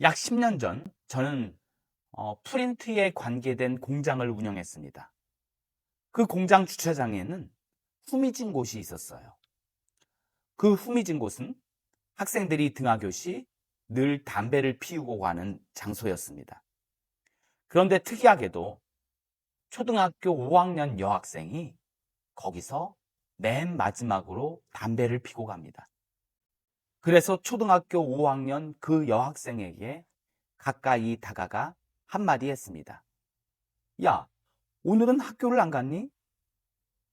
약 10년 전 저는 어, 프린트에 관계된 공장을 운영했습니다. 그 공장 주차장에는 후미진 곳이 있었어요. 그 후미진 곳은 학생들이 등하교 시 늘 담배를 피우고 가는 장소였습니다. 그런데 특이하게도 초등학교 5학년 여학생이 거기서 맨 마지막으로 담배를 피고 갑니다. 그래서 초등학교 5학년 그 여학생에게 가까이 다가가 한마디 했습니다. 야, 오늘은 학교를 안 갔니?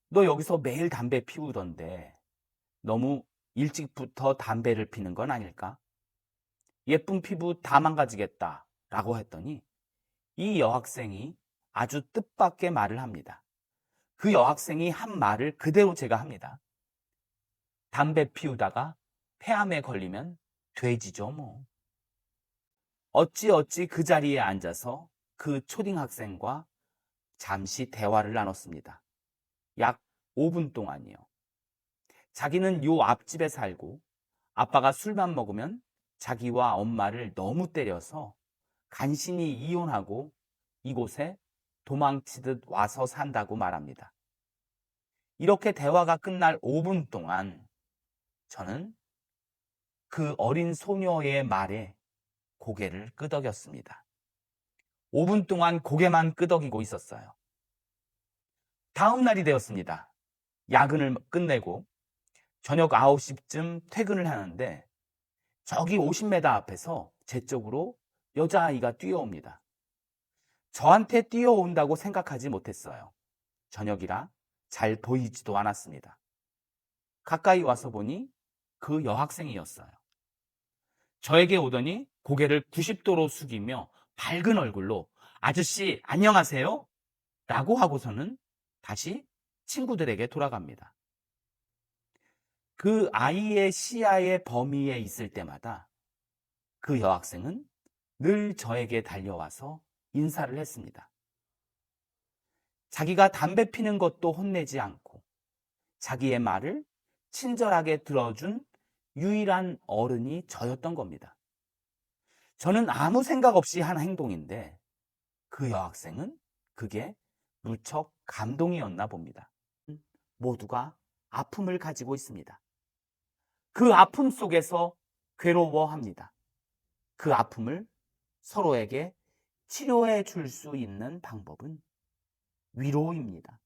너 여기서 매일 담배 피우던데 너무 일찍부터 담배를 피는 건 아닐까? 예쁜 피부 다 망가지겠다. 라고 했더니 이 여학생이 아주 뜻밖의 말을 합니다. 그 여학생이 한 말을 그대로 제가 합니다. 담배 피우다가 폐암에 걸리면 돼지죠, 뭐. 어찌어찌 그 자리에 앉아서 그 초딩학생과 잠시 대화를 나눴습니다. 약 5분 동안이요. 자기는 요 앞집에 살고 아빠가 술만 먹으면 자기와 엄마를 너무 때려서 간신히 이혼하고 이곳에 도망치듯 와서 산다고 말합니다. 이렇게 대화가 끝날 5분 동안 저는 그 어린 소녀의 말에 고개를 끄덕였습니다. 5분 동안 고개만 끄덕이고 있었어요. 다음 날이 되었습니다. 야근을 끝내고 저녁 9시쯤 퇴근을 하는데 저기 50m 앞에서 제 쪽으로 여자아이가 뛰어옵니다. 저한테 뛰어온다고 생각하지 못했어요. 저녁이라 잘 보이지도 않았습니다. 가까이 와서 보니 그 여학생이었어요. 저에게 오더니 고개를 90도로 숙이며 밝은 얼굴로 아저씨 안녕하세요? 라고 하고서는 다시 친구들에게 돌아갑니다. 그 아이의 시야의 범위에 있을 때마다 그 여학생은 늘 저에게 달려와서 인사를 했습니다. 자기가 담배 피는 것도 혼내지 않고 자기의 말을 친절하게 들어준 유일한 어른이 저였던 겁니다. 저는 아무 생각 없이 한 행동인데 그 여학생은 그게 무척 감동이었나 봅니다. 모두가 아픔을 가지고 있습니다. 그 아픔 속에서 괴로워합니다. 그 아픔을 서로에게 치료해 줄 수 있는 방법은 위로입니다.